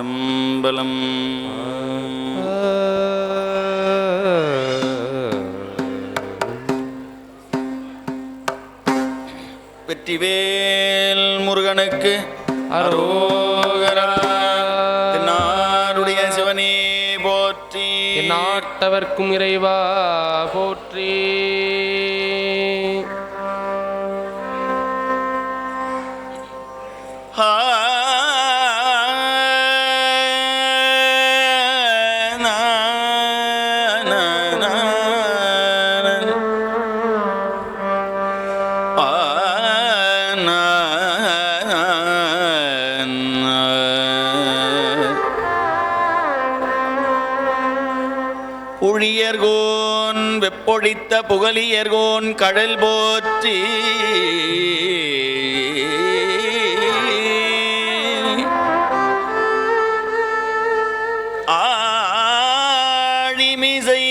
சிற்றம்பலம் வெற்றிவேல் முருகனுக்கு அரோகரா. நாட்டவர்க்கும் இறைவா போற்றி. ஊழியர்கோன் வெப்பொழித்த புகழியர்கோன் கடல் போற்றி. ஆழிமிசை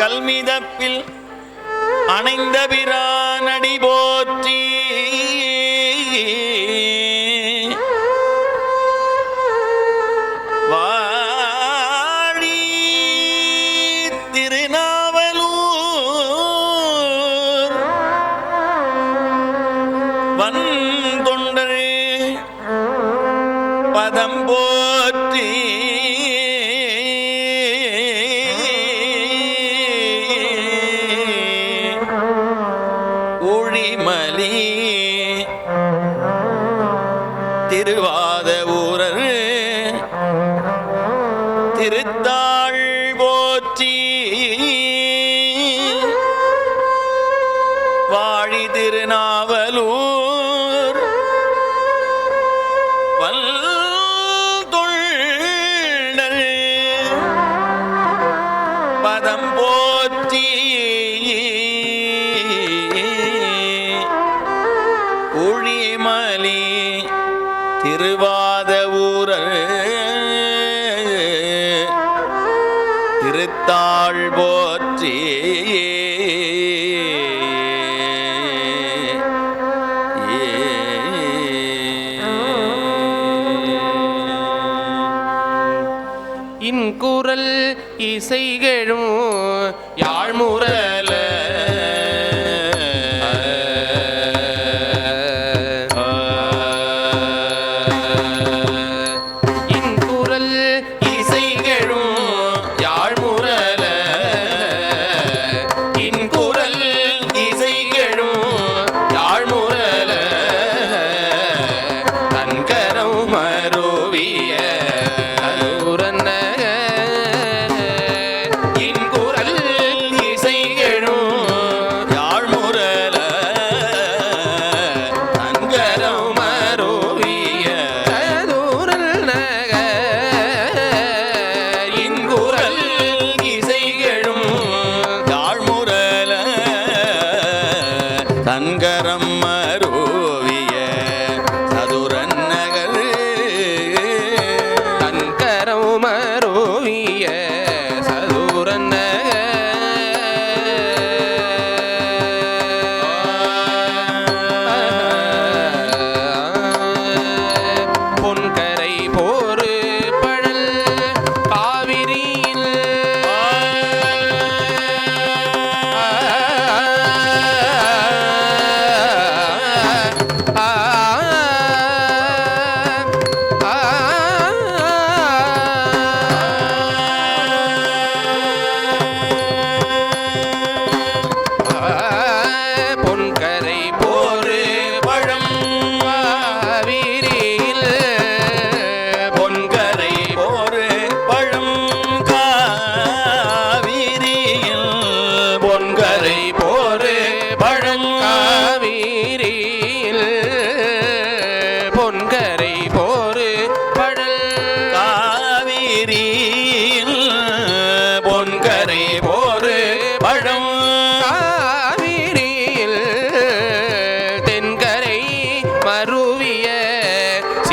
கல்மிதப்பில் அணைந்த பிரானடி போற்றி. குரல் இசைகளும்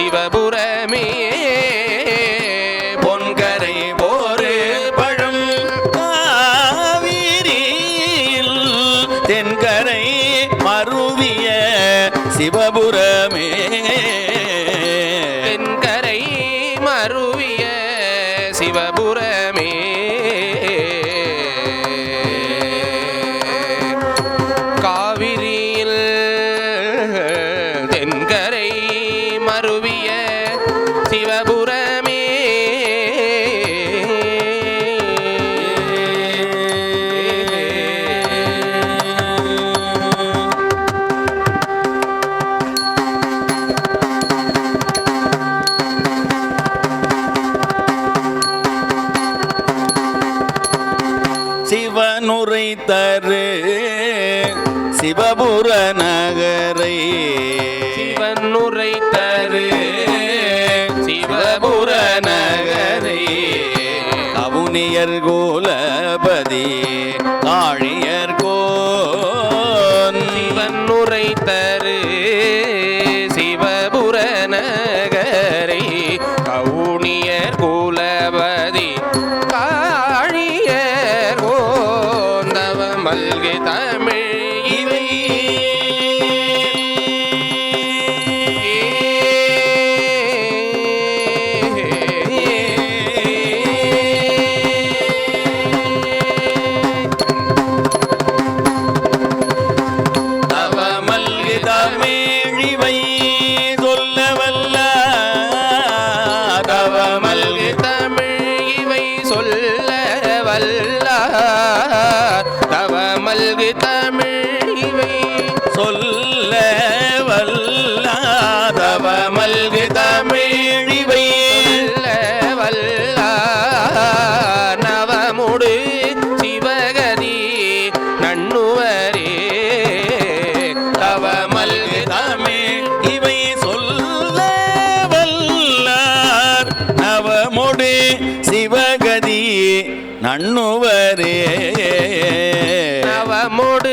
சிவபுரமே பொன்கரை போரு பழம் காவிரியில் தென்கரை மருவிய சிவபுரமே. தென்கரை மருவிய சிவபுரமே. காவிரியில் தென்கரை மருவி சிவபுர நகரை சிவனுரை தரு. சிவபுர நகரை கவுனியர் கோலபதி காழியர் கோன். சிவனுரை தரு. சிவபுர நகரை கவுனியர் கோலபதி காழியர் கோந்தவ மல்கி தமிழ் இவை நலமுடி சிவகதியே நன்னுவரே நவமுடி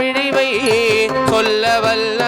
விளைவை சொல்ல வல்ல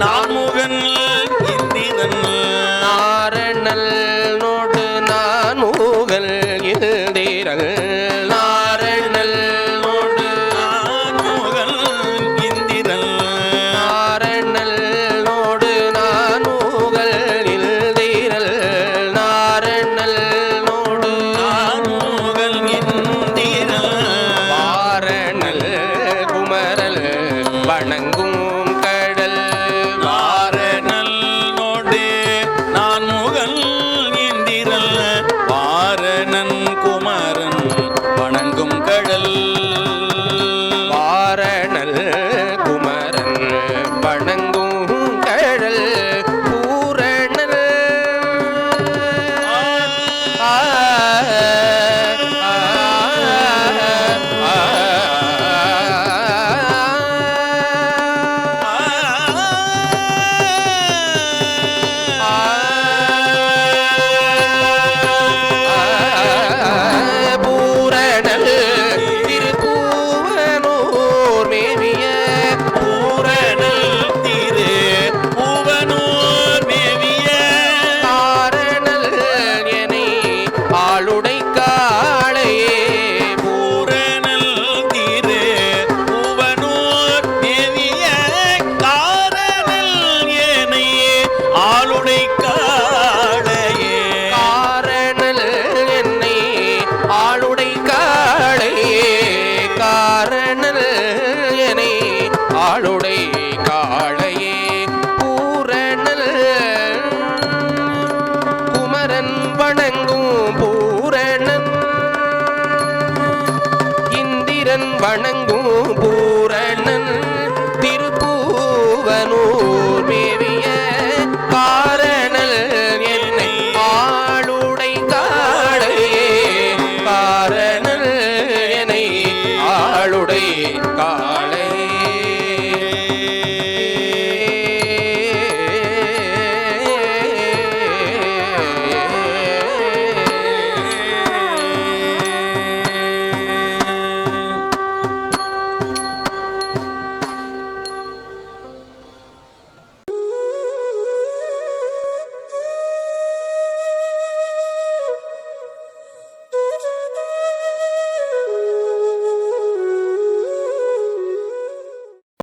நான்முகன் இந்திரன் நாரணல் நோடு நான்முகல் இந்திரன் நாரணல் நோடு நான்முகல் இந்திரன் நாரணல் நோடு நான்முகல் இந்திரல் நாரணல் நோடு நான்முகல் இந்திரல் வாரணல் குமரல் வணங்கும் வணங்கும் பூரணம். இந்திரன் வணங்கும் பூரணம்.